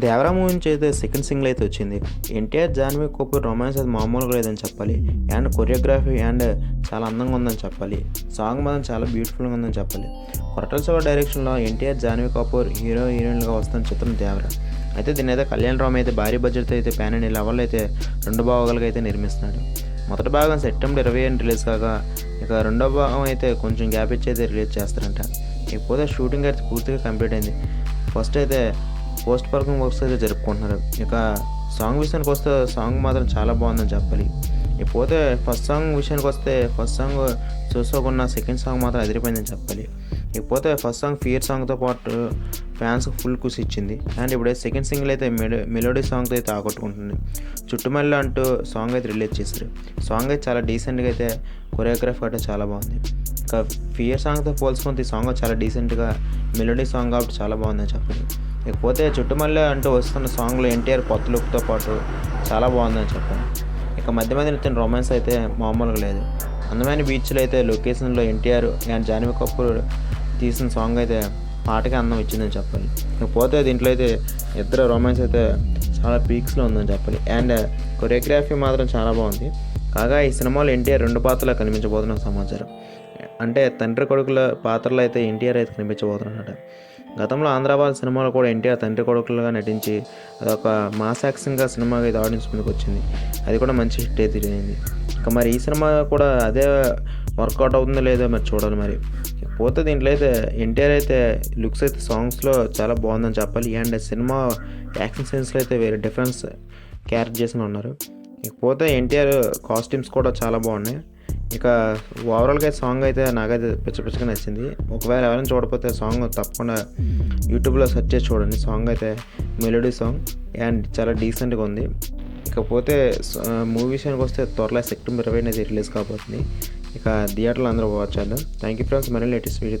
Devara movie నుంచి అయితే second single అయితే వచ్చింది. ఎన్టీఆర్ జాన్వీ కపూర్ రొమాన్స్ అది మామూలుగా లేదని చెప్పాలి. అండ్ కొరియోగ్రఫీ అండ్ చాలా అందంగా ఉందని చెప్పాలి. సాంగ్ మాత్రం చాలా బ్యూటిఫుల్గా ఉందని చెప్పాలి. కొరటల శివ డైరెక్షన్లో ఎన్టీఆర్ జాన్వీ కపూర్ హీరో హీరోయిన్గా వస్తున్న చిత్రం దేవరా అయితే దీని అయితే కళ్యాణ్ రామ్ అయితే భారీ బడ్జెట్తో అయితే ప్యాన్ అండ్ లెవెల్లో అయితే రెండు భాగాలుగా అయితే నిర్మిస్తున్నాడు. మొదటి భాగం సెప్టెంబర్ ఇరవై ఏడు రిలీజ్ కాగా ఇక రెండో భాగం అయితే కొంచెం గ్యాప్ ఇచ్చి అయితే రిలీజ్ చేస్తారంట. ఇకపోతే షూటింగ్ అయితే పూర్తిగా కంప్లీట్ అయింది. ఫస్ట్ అయితే పోస్ట్ పర్ఫార్మింగ్ వర్క్స్ అయితే జరుపుకుంటున్నారు. ఇక సాంగ్ విషయానికి వస్తే సాంగ్ మాత్రం చాలా బాగుందని చెప్పాలి. ఇకపోతే ఫస్ట్ సాంగ్ విషయానికి వస్తే ఫస్ట్ సాంగ్ చూసుకోకుండా సెకండ్ సాంగ్ మాత్రం అదిరిపోయిందని చెప్పాలి. ఇకపోతే ఫస్ట్ సాంగ్ ఫియర్ సాంగ్తో పాటు ఫ్యాన్స్కి ఫుల్ కుసి ఇచ్చింది. అండ్ ఇప్పుడే సెకండ్ సింగిల్ అయితే మెలో మెలోడీ సాంగ్తో అయితే ఆకట్టుకుంటుంది చుట్టుమల్ల అంటూ సాంగ్ అయితే రిలీజ్ చేశారు. సాంగ్ అయితే చాలా డీసెంట్గా అయితే కొరియోగ్రాఫ్ అయితే చాలా బాగుంది. ఇంకా ఫియర్ సాంగ్తో పోల్చుకుంటే ఈ సాంగ్ చాలా డీసెంట్గా మెలోడీ సాంగ్ కాబట్టి చాలా బాగుందని చెప్పండి ఇకపోతే చుట్టుమల్లె అంటూ వస్తున్న సాంగ్లో ఎన్టీఆర్ కొత్త లుక్తో పాటు చాలా బాగుందని చెప్పాలి ఇక మధ్య మధ్య నృత్యం రొమాన్స్ అయితే మామూలుగా లేదు. అందమైన బీచ్లు అయితే లొకేషన్లో ఎన్టీఆర్ అండ్ జానవి కపూర్ తీసిన సాంగ్ అయితే పాటకి అందం ఇచ్చిందని చెప్పాలి ఇకపోతే దీంట్లో అయితే ఇద్దరు రొమాన్స్ అయితే చాలా పీక్స్లో ఉందని చెప్పాలి. అండ్ కొరియోగ్రఫీ మాత్రం చాలా బాగుంది. కాగా ఈ సినిమాలో ఎన్టీఆర్ రెండు పాత్రలు కనిపించబోతున్న సమాచారం. అంటే తండ్రి కొడుకుల పాత్రలో అయితే ఎన్టీఆర్ అయితే కనిపించబోతున్నాడు గతంలో ఆంధ్రాబాద్ సినిమాలో కూడా ఎన్టీఆర్ తండ్రి కొడుకులుగా నటించి అదొక మాస్ యాక్షన్గా సినిమాగా ఇది ఆడియన్స్ ముందుకు వచ్చింది. అది కూడా మంచి హిట్ అయితే అయింది ఇంకా మరి ఈ సినిమా కూడా అదే వర్కౌట్ అవుతుందో లేదో మరి చూడాలి మరి. పోతే దీంట్లో అయితే ఎన్టీఆర్ అయితే లుక్స్ అయితే సాంగ్స్లో చాలా బాగుందని చెప్పాలి. అండ్ సినిమా యాక్షన్ సీన్స్లో అయితే వేరే డిఫరెన్స్ క్యారెక్ట్ చేసిన ఉన్నారు. ఇకపోతే ఎన్టీఆర్ కాస్ట్యూమ్స్ కూడా చాలా బాగున్నాయి. ఇక ఓవరాల్గా సాంగ్ అయితే నాకైతే పిచ్చ పిచ్చగా నచ్చింది. ఒకవేళ ఎవరైనా చూడకపోతే సాంగ్ తప్పకుండా యూట్యూబ్లో సెర్చ్ చేసి చూడండి. సాంగ్ అయితే మెలోడీ సాంగ్ అండ్ చాలా డీసెంట్గా ఉంది. ఇకపోతే మూవీ విషయానికి వస్తే త్వరలో సెప్టెంబర్ ఇరవై అనేది రిలీజ్ కాబోతుంది. ఇక థియేటర్లో అందరూ వాచ్ చేద్దాం. థ్యాంక్ యూ ఫ్రెండ్స్ మరీ లేటెస్ట్ వీడియో